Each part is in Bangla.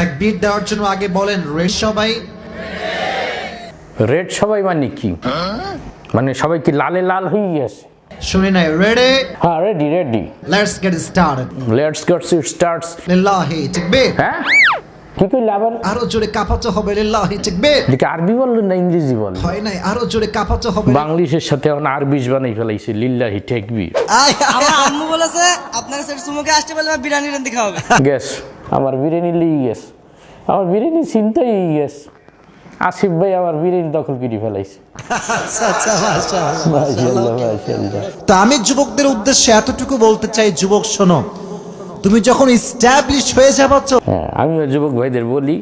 তাকবীর দেওয়ার জন্য আগে বলেন রেড সবাই। রেড সবাই মানে কি? মানে সবাই কি লালে লাল হয়ে গেছে? শুনে নাই রেডি হ্যাঁ ready ready let's get started let's get starts লিল্লাহি তাকবীর। হ্যাঁ? কি কইলে আবার? আরও জোরে কাঁপাতে হবে লিল্লাহি তাকবীর। এদিকে আরবি বললেন না ইংরেজি বল হয় নাই আরও জোরে কাঁপাতে হবে। বাংলিশের সাথে এখন আরবিশ বানাই ফেলাইছে লিল্লাহি আয়, আমার আম্মু বলেছে আপনার সেটা সুমুকে আসতে বলে বিরিয়ানি রান্দি খাওয়াবে। গ্যাস আমার বিরিয়ানি লিয়ে গেছে। আমার বিরিয়ানি চিন্তাই গেছ। আসিফ ভাই আমার বিরিয়ানি দখল করে ফেলাইছে। আচ্ছা আচ্ছা। তো আমি যুবকদের উদ্দেশ্যে এতটুকু বলতে চাই যুবক শোনো তুমি যখন ইস্টাবলিশ হয়ে যাবা তো হ্যাঁ আমি যুবক ভাইদের বলি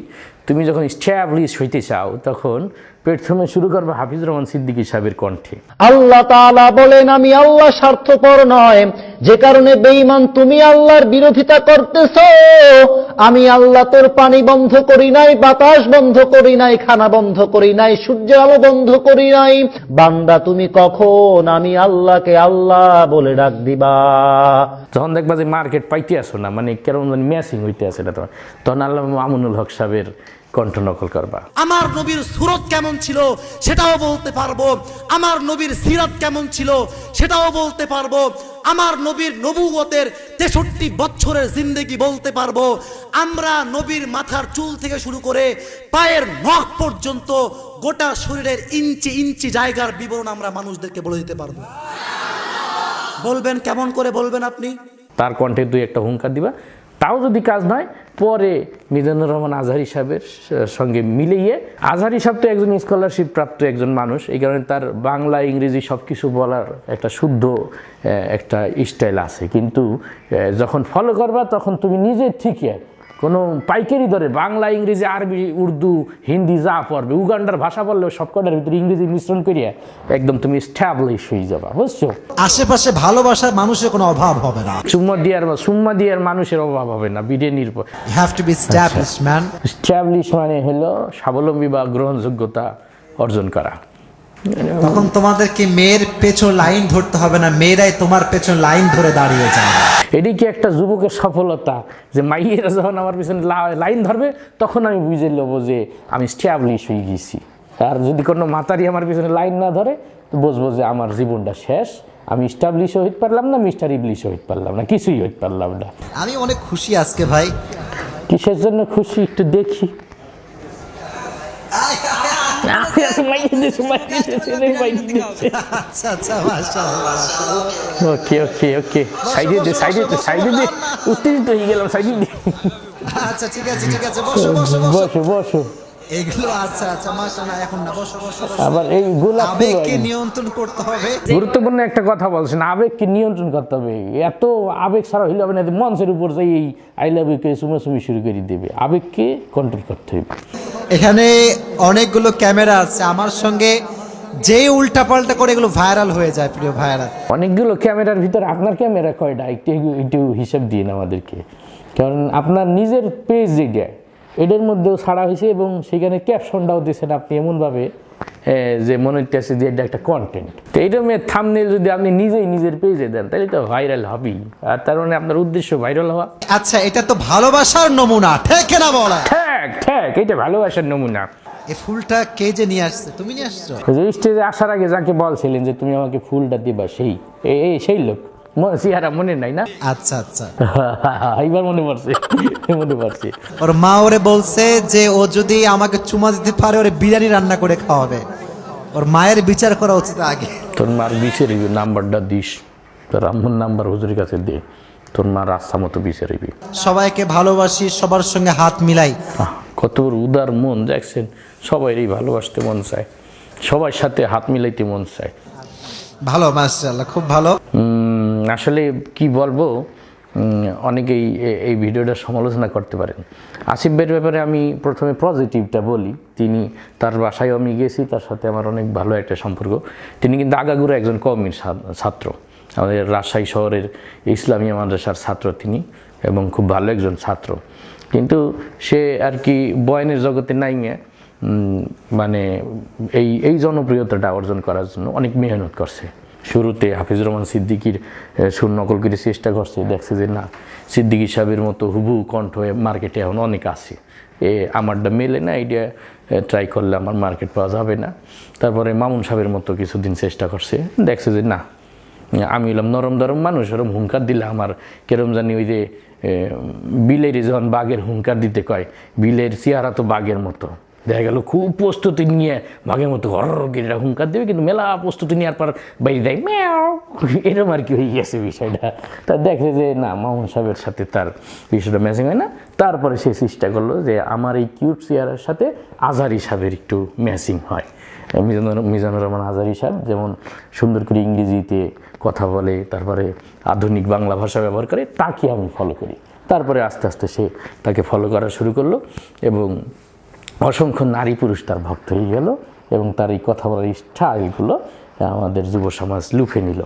তুমি যখন স্ট্যাবলিশ হইতে চাও তখন প্রথমে শুরু করবে হাফিজ রহমান সিদ্দিকী সাহেবের কণ্ঠে। আল্লাহ তাআলা বলেন আমি আল্লাহ স্বার্থপর নয়। যে কারণে বেঈমান তুমি আল্লাহর বিরোধিতা করতেছ। আমি আল্লাহ তোর পানি বন্ধ করি নাই বাতাস বন্ধ করি নাই খানা বন্ধ করি নাই সূর্যের আলো বন্ধ করি নাই। বান্দা তুমি কখন আমি আল্লাহকে আল্লাহ বলে ডাক দিবা? যখন দেখবা যে মার্কেট পাইতে আসো না মানে কেরম মানে ম্যাচিং হইতে আছে না তোমার তখন আল্লাহ আমনুল হক সাহেবের কণ্ঠ নকল করবা। আমার নবীর সুরত কেমন ছিল সেটাও বলতে পারব। আমার নবীর সিরাত কেমন ছিল সেটাও বলতে পারব। আমার নবীর নবুগতের তেষট্টি বছরের জিন্দেগি বলতে পারব। আমরা নবীর মাথার চুল থেকে শুরু করে পায়ের নখ পর্যন্ত গোটা শরীরের ইঞ্চি ইঞ্চি জায়গার বিবরণ আমরা মানুষদেরকে বলে দিতে পারব। বলবেন কেমন করে বলবেন আপনি? তার কণ্ঠে দুই একটা হুঙ্কার দিবা। তাও যদি কাজ নয় পরে মিজানুর রহমান আজহারি সাহেবের সঙ্গে মিলিয়ে, আজহারি সাহেব তো একজন স্কলারশিপ প্রাপ্ত একজন মানুষ, এই কারণে তার বাংলা, ইংরেজি সব কিছু বলার একটা শুদ্ধ একটা স্টাইল আছে। কিন্তু যখন ফলো করবা, তখন তুমি নিজে ঠিকই কোনো পাইকারি ধরে বাংলা ইংরেজি আরবি উর্দু হিন্দি যা পড়বে উগান্ডার ভাষা বললেও সব কটার ভিতরে ইংরেজি মিশ্রণ করিয়া একদম তুমি স্ট্যাবলিশ হয়ে যাবা বুঝছ? আশেপাশে ভালোবাসার মানুষের কোনো অভাব হবে না। চুম্মা দিয়ার বা সুম্মা দিয়ার মানুষের অভাব হবে না বিরিয়ানির পর have to be establish man establish মানে হলো স্বাবলম্বী বা গ্রহণযোগ্যতা অর্জন করা। তখন তোমাদেরকে মেয়ের পেছন লাইন ধরতে হবে না মেয়েরাই তোমার পেছন লাইন ধরে দাঁড়িয়ে যাবে। এটি কি একটা যুবকের সফলতা? যে মাইয়েরা যখন আমার পিছনে লাইন ধরবে তখন আমি বুঝে নেব যে আমি স্ট্যাবলিশ হয়ে গেছি। আর যদি কোনো মাতারি আমার পিছনে লাইন না ধরে তো বুঝব যে আমার জীবনটা শেষ। আমি স্টাবলিশ হইতে পারলাম না মিস্টার ইবলিশ হইতে পারলাম না কিছুই হইতে পারলাম না। আমি অনেক খুশি আজকে ভাই। কিসের জন্য খুশি একটু দেখি। ওকে ওকে ওকে সাইডে দে সাইডে দে সাইডে দে। উত্তেজিত হয়ে গেলাম সাইডে দে। আচ্ছা ঠিক আছে ঠিক আছে। বসো বসো বসো। বসো বসো। এগুলো আচ্ছা আচ্ছা মাশাআল্লাহ এখন না বসো বসো বসো। আবার এই গোলাপ আবেগকে নিয়ন্ত্রণ করতে হবে। গুরুত্বপূর্ণ একটা কথা বলছেন আবেগকে নিয়ন্ত্রণ করতে হবে। এত আবেগ ছাড়া হইলে হবে না মঞ্চের উপর যাই এই আই লাভ ইউকে সুমাসুমি শুরু করে দেবে। আবেগকে কন্ট্রোল করতে হবে। এখানে অনেকগুলো ক্যামেরা আছে আমার সঙ্গে যে উল্টাপাল্টা করে এগুলো ভাইরাল হয়ে যায় প্রিয় ভাইরা অনেকগুলো ক্যামেরার ভিতরে আপনার ক্যামেরা কয়টা? একটু একটু হিসাব দিন আমাদেরকে। কারণ আপনার নিজের পেজ যেটা এটার মধ্যেও ছাড়া হয়েছে এবং সেখানে ক্যাপশনটাও দিয়েছেন আপনি এমনভাবে যে মনে হচ্ছে যে এটা একটা কন্টেন্ট তো এইটা মেয়ে থামনে যদি আপনি নিজেই নিজের পেজে দেন তাহলে তো ভাইরাল হবেই। আর তার মানে আপনার উদ্দেশ্য ভাইরাল হওয়া। আচ্ছা এটা তো ভালোবাসার নমুনা ঠিক না বলা। ঠ্যাক ঠ্যাক এটা ভালোবাসার নমুনা। এই ফুলটা কে যে নিয়ে আসছে? তুমি নিয়ে আসছো? যে স্টেজে আসার আগে যাকে বলছিলেন যে তুমি আমাকে ফুলটা দিবা সেই। এই সেই লোক। চেহারা মনে নাই না? আচ্ছা আচ্ছা। মনে পড়ছে মনে পড়ছে। ওর মা ওরে বলছে যে ও যদি আমাকে চুমা দিতে পারে ওরে বিরিয়ানি রান্না করে খাওয়াবে। ওর মায়ের বিচার করা উচিত আগে। তোর মার নাম্বারটা দিস। তোর আম্মুর নাম্বার হুজুরের কাছে দে। তোর মা রাস্তা মতো সবাইকে ভালোবাসি সবার সঙ্গে হাত মিলাই। কত উদার মন দেখছেন? সবাইরই ভালোবাসতে মন চায়। সবার সাথে হাত মিলাইতে মন চায়। ভালো মাশাআল্লাহ খুব ভালো। আসলে কি বলব অনেকেই এই ভিডিওটা সমালোচনা করতে পারেন। আসিফ ভাইয়ের ব্যাপারে আমি প্রথমে পজিটিভটা বলি। তিনি তার বাসায় আমি গেছি, তার সাথে আমার অনেক ভালো একটা সম্পর্ক। তিনি কিন্তু আগাগুড়া একজন কমির ছাত্র। আমাদের রাজশাহী শহরের ইসলামিয়া মাদ্রাসার ছাত্র তিনি এবং খুব ভালো একজন ছাত্র। কিন্তু সে আর কি বয়ানের জগতে নাই মানে এই এই জনপ্রিয়তাটা অর্জন করার জন্য অনেক মেহনত করছে। শুরুতে হাফিজুর রহমান সিদ্দিকির সুর নকল করে চেষ্টা করছে, দেখছে যে না, সিদ্দিকি সাহেবের মতো হুবু কণ্ঠ মার্কেটে এখন অনেক আছে। এ আমারটা মেলে না, এইটা ট্রাই করলে আমার মার্কেট পাওয়া যাবে না। তারপরে মামুন সাহেবের মতো কিছুদিন চেষ্টা করছে, দেখছে যে না আমি হলাম নরম নরম মানুষ, ওরম হুঙ্কার দিলে আমার, কেরম জানি ওই যে বিলের যখন বাঘের হুঙ্কার দিতে কয়, বিলের চেহারা তো বাঘের মতো। দেখা গেল, খুব প্রস্তুতি নিয়ে বাঘের মতো হর গিরা হুঙ্কার দেবে, কিন্তু মেলা প্রস্তুতি নেওয়ার পর বাইরে দেয়, ম্যাও। এরকম আর কি হয়ে গেছে বিষয়টা। তা দেখে যে, না, মামুন সাহেবের সাথে তার বিষয়টা ম্যাচিং হয় না। তারপরে সে চেষ্টা করল যে, আমার এই কিউট চেয়ারের সাথে আজহারি সাহেবের একটু ম্যাচিং হয়। মিজানুর মিজানুর রহমান আজারি সাহেব যেমন সুন্দর করে ইংরেজিতে কথা বলে, তারপরে আধুনিক বাংলা ভাষা ব্যবহার করে, তাকে আমি ফলো করি। তারপরে আস্তে আস্তে সে তাকে ফলো করা শুরু করল এবং অসংখ্য নারী পুরুষ তার ভক্ত হয়ে গেল এবং তার এই কথা বলার স্টাইলগুলো আমাদের যুব সমাজ লুফে নিল।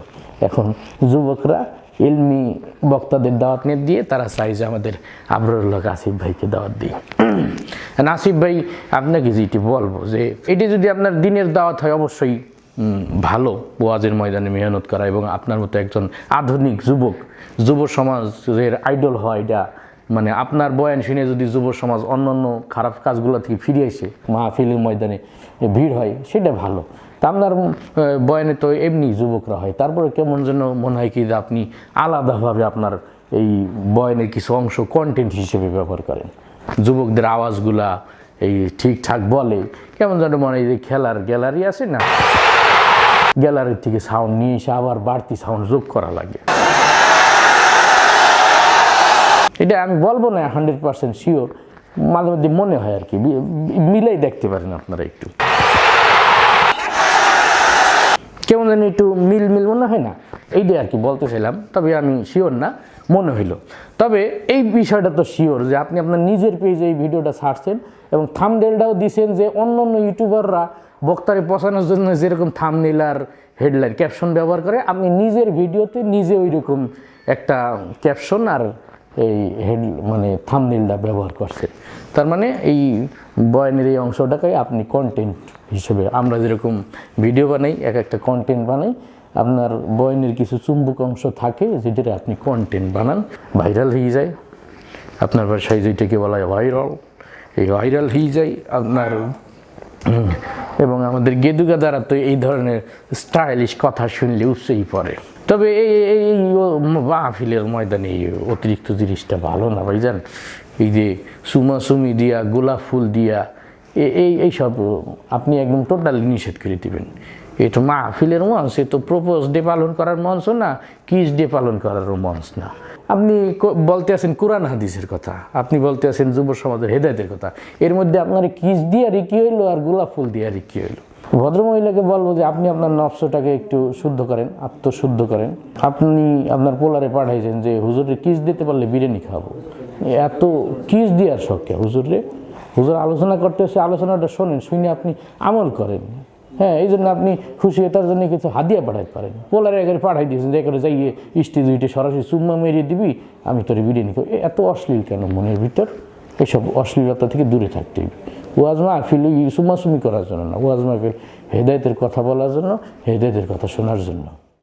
এখন যুবকরা এলমি বক্তাদের দাওয়াত নিয়ে দিয়ে তারা চাই যে আমাদের আবরুল্লাহ আসিফ ভাইকে দাওয়াত দিই। নাসিফ ভাই, আপনাকে যেটি বলব যে এটি যদি আপনার দিনের দাওয়াত হয়, অবশ্যই ভালো ওয়াজের ময়দানে মেহনত করা এবং আপনার মতো একজন আধুনিক যুবক, যুব সমাজের আইডল হয় এটা মানে আপনার বয়ান শুনে যদি যুব সমাজ অন্য অন্য খারাপ কাজগুলো থেকে ফিরে এসে মাহফিলের ময়দানে ভিড় হয়, সেটা ভালো। তা আপনার বয়ানে তো এমনি যুবকরা হয়। তারপরে কেমন যেন মনে হয় কি যে আপনি আলাদাভাবে আপনার এই বয়ানের কিছু অংশ কন্টেন্ট হিসেবে ব্যবহার করেন। যুবকদের আওয়াজগুলা এই ঠিকঠাক বলে, কেমন যেন মনে হয় যে খেলার গ্যালারি আছে না, গ্যালারির থেকে সাউন্ড নিয়ে এসে আবার বাড়তি সাউন্ড যোগ করা লাগে। এটা আমি বলব না হান্ড্রেড পার্সেন্ট শিওর মাঝে মধ্যে মনে হয় আর কি মিলাই দেখতে পারেন আপনারা একটু। কেমন যেন একটু মিল মিল মনে হয় না? এইটাই আর কি বলতে চাইলাম, তবে আমি শিওর না, মনে হইল। তবে এই বিষয়টা তো শিওর যে আপনি আপনার নিজের পেজে এই ভিডিওটা ছাড়ছেন এবং থামডেলটাও দিছেন যে অন্য অন্য ইউটিউবাররা বক্তারে পচানোর জন্য যেরকম থামনেল আর হেডলাইন ক্যাপশন ব্যবহার করে, আপনি নিজের ভিডিওতে নিজে ওই রকম একটা ক্যাপশন আর এই হেড মানে থামনেলটা ব্যবহার করছে। তার মানে এই বয়ানের এই অংশটাকে আপনি কন্টেন্ট হিসেবে, আমরা যেরকম ভিডিও বানাই, এক একটা কন্টেন্ট বানাই, আপনার বয়ানের কিছু চুম্বক অংশ থাকে যেটা আপনি কন্টেন্ট বানান ভাইরাল হয়ে যায়। আপনার ভাষায় যেটাকে বলা হয় ভাইরাল এই ভাইরাল হয়ে যায় আপনার, এবং আমাদের গেদুগা দ্বারা তো এই ধরনের স্টাইলিশ কথা শুনলে উৎসাহী পড়ে। তবে এই এই এই মাহফিলের ময়দানে এই অতিরিক্ত জিনিসটা ভালো না ভাইজান। এই যে সুমাসুমি দিয়া, গোলাপ ফুল দিয়া, এ- এই এইসব আপনি একদম টোটালি নিষেধ করে দেবেন। দিবেন এটা মাহফিলের মঞ্চ, এ তো প্রপোজ ডে পালন করার মঞ্চ না, কিস ডে পালন করারও মঞ্চ না। আপনি বলতে আছেন কোরআন হাদিসের কথা, আপনি বলতে আছেন যুব সমাজের হেদায়তের কথা। এর মধ্যে আপনার কিস দিয়ে আর কি হইল আর গোলাপ ফুল দিয়ে আর কি হইল। ভদ্রমহিলাকে বলব যে আপনি আপনার নফসটাকে একটু শুদ্ধ করেন, আত্মশুদ্ধ করেন। আপনি আপনার পোলারে পাঠাইছেন যে হুজুরে কিস দিতে পারলে বিরিয়ানি খাব। এত কিস দেওয়ার শখে হুজুরে হুজুর আলোচনা করতে এসে আলোচনাটা শোনেন, শুনে আপনি আমল করেন। হ্যাঁ এই জন্য আপনি খুশি হয়ে তার জন্য কিছু হাদিয়া পাঠাইতে পারেন। পোলারে এখানে পাঠাই দিয়েছেন যে এখানে যাইয়ে ইষ্টি দুইটি সরাসরি চুম্মা মেরিয়ে দিবি, আমি তোর বিরিয়ানি খাব। এত অশ্লীল কেন মনের ভিতর? এসব অশ্লীলতা থেকে দূরে থাকতে হবে। ওয়াজ মাহফিল সুমাসুমি করার জন্য না, ওয়াজ মাহফিল হেদায়তের কথা বলার জন্য, হেদায়তের কথা শোনার জন্য।